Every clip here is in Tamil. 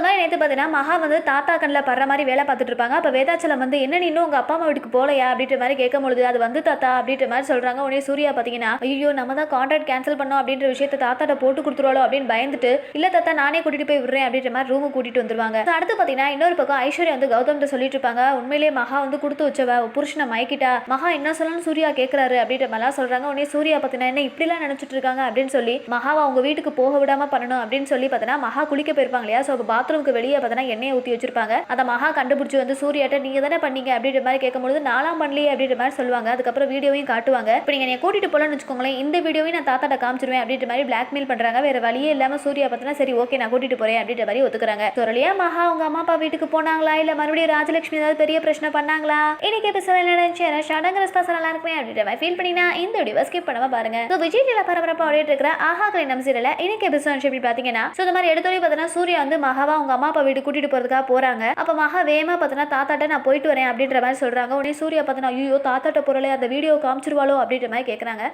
அந்த நேற்று பார்த்தீங்கன்னா மகா வந்து தாத்தா கண்ணில் படுற மாதிரி வேலை பார்த்துட்டு இருப்பாங்க. அப்போ வேதாச்சலம் வந்து என்ன நீ இன்னும் உங்கள் அப்பா அம்மா வீட்டுக்கு போகலையா? அப்படின்ற மாதிரி கேட்கும் பொழுது அது வந்து தாத்தா அப்படின்ற மாதிரி சொல்கிறாங்க உடனே சூர்யா பார்த்தீங்கன்னா ஐயோ நம்ம தான் கான்ட்ராக்ட் கேன்சல் பண்ணோம் அப்படின்ற விஷயத்த தாத்தாட்ட போட்டு கொடுத்துருவாளோ அப்படின்னு பயந்துட்டு இல்லை தாத்தா நானே கூட்டிகிட்டு போய் விடுறேன் அப்படின்ற மாதிரி ரூமுக்கு கூட்டிட்டு வந்துருவாங்க. அடுத்து பார்த்தீங்கன்னா இன்னொரு பக்கம் ஐஸ்வர்யா வந்து கௌதம்கிட்ட சொல்லிட்டு இருப்பாங்க. உண்மையிலேயே மகா வந்து கொடுத்து வச்சவ புருஷனை மயக்கிட்டா மகா என்ன சொல்லணும்னு சூர்யா கேட்குறாரு அப்படின்ற மாதிரிலாம் சொல்கிறாங்க உடனே சூர்யா பார்த்தீங்கன்னா என்ன இப்படிலாம் நினச்சிட்டு இருக்காங்க? அப்படின்னு சொல்லி மகாவை அவங்க வீட்டுக்கு போக விடாம பண்ணணும் அப்படின்னு சொல்லி பார்த்தீங்கன்னா மகா குளிக்க போயிருப்பாங்க இல்லையா? ஸோ பாத்ரூமுக்கு வெளியே பார்த்தீங்கன்னா எண்ணெயை ஊற்றி வச்சிருப்பாங்க. அதை மகா கண்டுபிடிச்சி வந்து சூர்யாட்ட நீங்கள் தானே பண்ணீங்க? அப்படின்ற மாதிரி கேட்கும்போது நாலாம் பண்ணலையே அப்படின்ற மாதிரி சொல்லுவாங்க. அதுக்கப்புறம் வீடியோவையும் காட்டுவாங்க. இப்போ நீங்க என்னை கூட்டிட்டு போலன்னு வச்சுக்கோங்களேன் இந்த வீடியோவையும் நான் தாத்தாட்ட காமிச்சிருவேன் அப்படின்ற மாதிரி பிளாக்மெயில் பண்ணுறாங்க வேற வழியே இல்லாமல் சூர்யா பார்த்தீங்கன்னா சரி ஓகே நான் கூட்டிட்டு போறேன் அப்படின்ற மாதிரி ஒத்துக்குறாங்க. சொரலியா மகா அவங்க அம்மா அப்பா வீட்டுக்கு போனாங்களா? இல்லை மறுபடியும் ராஜலட்சுமி ஏதாவது பெரிய பிரச்சனை பண்ணாங்களா? இன்னைக்கு எபிசோட் என்ன நடந்துச்சு? ஷடங்க ரெஸ்பான்ஸ் நல்லா இருக்குமே அப்படின்ற மாதிரி ஃபீல் பண்ணினா இந்த வீடியோ ஸ்கிப் பண்ணாம பாருங்க. ஸோ விஜய் டில பரபரப்பா ஓடிட்டு இருக்கிற ஆஹா கலைஞம் சீரியல இன்னைக்கு எபிசோட் எப்படி பார்த்தீங்கன்னா ஸோ இந்த மாதிரி எடுத்தோடய பார்த்தீங்கன்னா சூர்யா வந்து மகாவா அவங்க அம்மா அப்பா வீடு கூட்டிட்டு போறதுக்காக போறாங்க. அப்ப மகா வேகமா பார்த்தீங்கன்னா தாத்தாட்ட நான் போயிட்டு வரேன் அப்படின்ற மாதிரி சொல்றாங்க. உடனே சூர்யா பார்த்தனா ஐயோ தாத்தாட்ட பொருளை அந்த வீடியோ காமிச்சிருவாளோ அப்படின்ற மாதிரி கேட்குறாங்க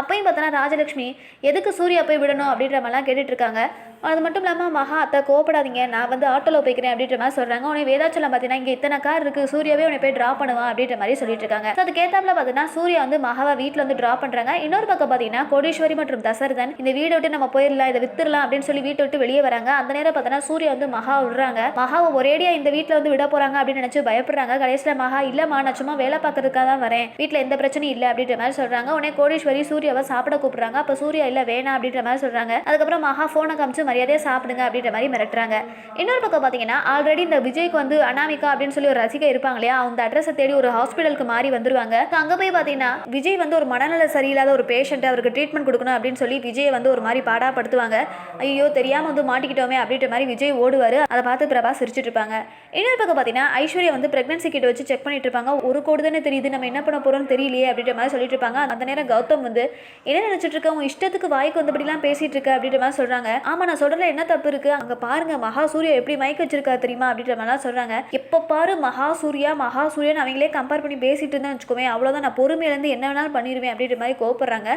அப்பையும் பார்த்தோன்னா ராஜலட்சுமி எதுக்கு சூர்யா போய் விடணும்? அப்படின்ற மாதிரிலாம் கேட்டுட்டு இருக்காங்க. அது மட்டும் இல்லாமல் மகா அத்தை கோப்படாதீங்க நான் வந்து ஆட்டோவில் போய்க்கிறேன் அப்படின்ற மாதிரி சொல்கிறாங்க உனக்கு வேதாச்சலம் பார்த்தீங்கன்னா இங்கே இத்தனை கார் இருக்குது சூர்யாவே உன்னை போய் ட்ராப் பண்ணுவான் அப்படின்ற மாதிரி சொல்லிட்டு இருக்காங்க. So, அதுக்கேத்தாப்புல பார்த்தீங்கன்னா சூர்யா வந்து மகாவை வீட்டில் வந்து ட்ராப் பண்ணுறாங்க இன்னொரு பக்கம் பார்த்தீங்கன்னா கோடீஸ்வரி மற்றும் தசரதன் இந்த வீடை விட்டு நம்ம போயிடலாம் இதை வித்துடலாம் அப்படின்னு சொல்லி வீட்டை விட்டு வெளியே வராங்க. அந்த நேரம் பார்த்தீங்கன்னா சூர்யா வந்து மகா விடுறாங்க. மகாவை ஒரேடியா இந்த வீட்டில் வந்து விட போகிறாங்க அப்படின்னு நினச்சி பயப்படுறாங்க. கடைசியில் மகா இல்லைம்மா நான் சும்மா வேலை பார்க்கறதுக்காக தான் வரேன். வீட்டில் எந்த பிரச்சனையும் இல்லை அப்படின்ற மாதிரி சொல்கிறாங்க உடனே கோடீஸ்வரி சூர்யாவை சாப்பிட கூப்பிடுறாங்க. அப்போ சூர்யா இல்லை வேணாம் அப்படின்ற மாதிரி சொல்கிறாங்க அதுக்கப்புறம் மகா ஃபோனை காமிச்சு மரியாதையாக சாப்பிடுங்க அப்படின்ற மாதிரி மிரட்டுறாங்க. இன்னொரு பக்கம் பார்த்தீங்கன்னா ஆல்ரெடி இந்த விஜய்க்கு வந்து அனாமிகா அப்படின்னு சொல்லி ஒரு ரசிகை இருப்பாங்க இல்லையா? அந்த அட்ரஸை தேடி ஒரு ஹாஸ்பிட்டலுக்கு மாறி வந்துருவாங்க. அங்கே அங்க போய் பார்த்தீங்கன்னா விஜய் வந்து ஒரு மனநல சரியில்லாத ஒரு பேஷண்ட் அவருக்கு ட்ரீட்மெண்ட் கொடுக்கணும் அப்படின்னு சொல்லி விஜய் வந்து ஒரு மாதிரி பாடாப்படுத்துவாங்க. ஐயோ தெரியாம வந்து மாட்டிக்கிட்டோமே அப்படின்ற மாதிரி விஜய் ஓடுவார் அதை பார்த்து பிரபா சிரிச்சுட்டு இருப்பாங்க. இன்னொரு பக்கம் பார்த்தீங்கன்னா ஐஸ்வர்யா வந்து பிரெக்னன்சி கிட்ட வச்சு செக் பண்ணிட்டு இருப்பாங்க. ஒரு கோடு தானே தெரியுது நம்ம என்ன பண்ண போறோம்னு தெரியலையே அப்படின்ற மாதிரி சொல்லிட்டு இருப்பாங்க. அந்த நேரம் கௌதம் வந்து என்ன நினைச்சிட்டு இருக்க? உன் இஷ்டத்துக்கு வாய்க்கு வந்தபடிலாம் பேசிட்டு இருக்க? அப்படின்ற மாதிரி சொல்றாங்க. ஆமா நான் சொல்றதுல என்ன தப்பு இருக்கு? அங்க பாருங்க மகா சூர்யா எப்படி மயக்க வச்சிருக்கா தெரியுமா? அப்படின்ற மாதிரிலாம் சொல்றாங்க. எப்ப பாரு மகா சூர்யா மகா சூர்யான்னு அவங்களே கம்பேர் பண்ணி பேசிட்டு இருந்தேன் வச்சுக்கோமே அவ்வளவுதான். நான் பொறுமையிலேருந்து என்ன வேணாலும் பண்ணிடுவேன் அப்படின்ற மாதிரி கோவப்படுறாங்க.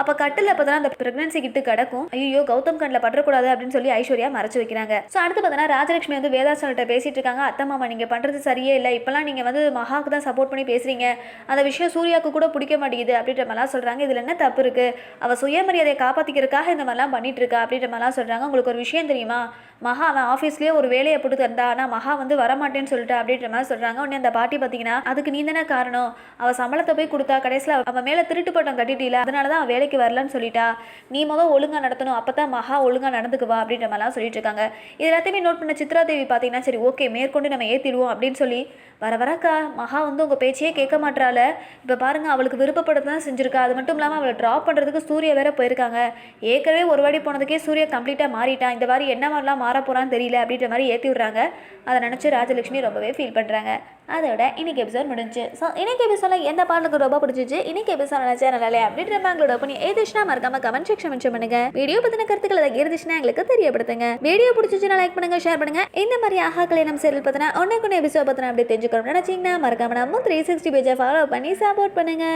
அப்போ கட்டில் பார்த்தோன்னா அந்த ப்ரெக்னன்சி கிட்டு கிடக்கும். ஐயோ கௌதம் கண்ணில் பற்றக்கூடாது அப்படின்னு சொல்லி ஐஸ்வர்யா மறைச்சு வைக்கிறாங்க. ஸோ அடுத்து பார்த்தோன்னா ராஜலட்சுமி வந்து வேதாசல்கிட்ட பேசிட்டு இருக்காங்க. அத்தை மாமா நீங்கள் பண்ணுறது சரியே இல்லை. இப்போலாம் நீங்கள் வந்து மகாவுக்கு தான் சப்போர்ட் பண்ணி பேசுறீங்க. அந்த விஷயம் சூர்யாவுக்கு கூட பிடிக்க மாட்டேங்குது அப்படின்ற மாதிரிலாம் சொல்கிறாங்க இதில் என்ன தப்பு இருக்குது அவள் சுயமரியாதையை காப்பாற்றிக்கிறதுக்காக இந்த மாதிரிலாம் பண்ணிட்டு இருக்கா அப்படின்ற மாதிரிலாம் சொல்கிறாங்க உங்களுக்கு ஒரு விஷயம் தெரியுமா? மகா அவன் ஆஃபீஸ்லேயே ஒரு வேலையை போட்டு தந்தா ஆனால் மகா வந்து வரமாட்டேன்னு சொல்லிட்டு அப்படின்ற மாதிரி சொல்கிறாங்க உடனே அந்த பாட்டி பார்த்தீங்கன்னா அதுக்கு நீ தானே காரணம். அவள் சம்பளத்தை போய் கொடுத்தா கடைசியில் அவன் மேலே திருட்டு பட்டம் கட்டிட்டீல அதனால தான் அவன் வேலைக்கு வரலன்னு சொல்லிட்டா. நீ முதல் ஒழுங்காக நடத்தணும். அப்போ தான் மகா ஒழுங்காக நடந்துக்குவா அப்படின்ற மாதிரிலாம் சொல்லிட்டு இருக்காங்க. இது எல்லாத்தையும் நோட் பண்ண சித்ரா தேவி பார்த்தீங்கன்னா சரி ஓகே மேற்கொண்டு நம்ம ஏற்றிடுவோம் அப்படின்னு சொல்லி வர வரக்கா மகா வந்து உங்கள் பேச்சையே கேட்க மாட்டாள இப்போ பாருங்க அவளுக்கு விருப்பப்பட்டு தான் செஞ்சுருக்கா. அது மட்டும் இல்லாமல் அவளை ட்ராப் பண்ணுறதுக்கு சூர்யா வேற போயிருக்காங்க. ஏற்கனவே ஒரு வாட்டி போனதுக்கே சூர்யா கம்ப்ளீட்டாக மாறிட்டான் இந்த மாதிரி என்ன மாதிரிலாம் மாற போகிறான்னு தெரியல அப்படின்ற மாதிரி ஏற்றி விட்றாங்க. அதை நினச்சி ராஜலட்சுமி ரொம்பவே ஃபீல் பண்ணுறாங்க அதோட இன்னைக்கு எபிசோட் முடிஞ்சு. ஸோ இன்னைக்கு எபிசோடில் எந்த பாடலுக்கு ரொம்ப பிடிச்சிச்சு? இன்னைக்கு எபிசோட் நினச்சா நல்லா அப்படின்ற எங்களோட பண்ணி ஏதிஷ்னா மறக்காம கமெண்ட் செக்ஷன் மென்ஷன் பண்ணுங்க. வீடியோ பற்றின கருத்துக்கள் ஏதாச்சுன்னா எங்களுக்கு தெரியப்படுத்துங்க. வீடியோ பிடிச்சிச்சுன்னா லைக் பண்ணுங்க ஷேர் பண்ணுங்க. இந்த மாதிரி ஆஹா கல்யாணம் சீரியல் பற்றின ஒன்றுக்கு ஒன்று எபிசோட் பற்றின அப்படி தெரிஞ்சுக்கணும்னு நினச்சிங்கன்னா மறக்காம நம்ம த்ரீ சிக்ஸ்டி பேஜை ஃபாலோ பண்ணி சப்போர்ட் பண்ணுங்க.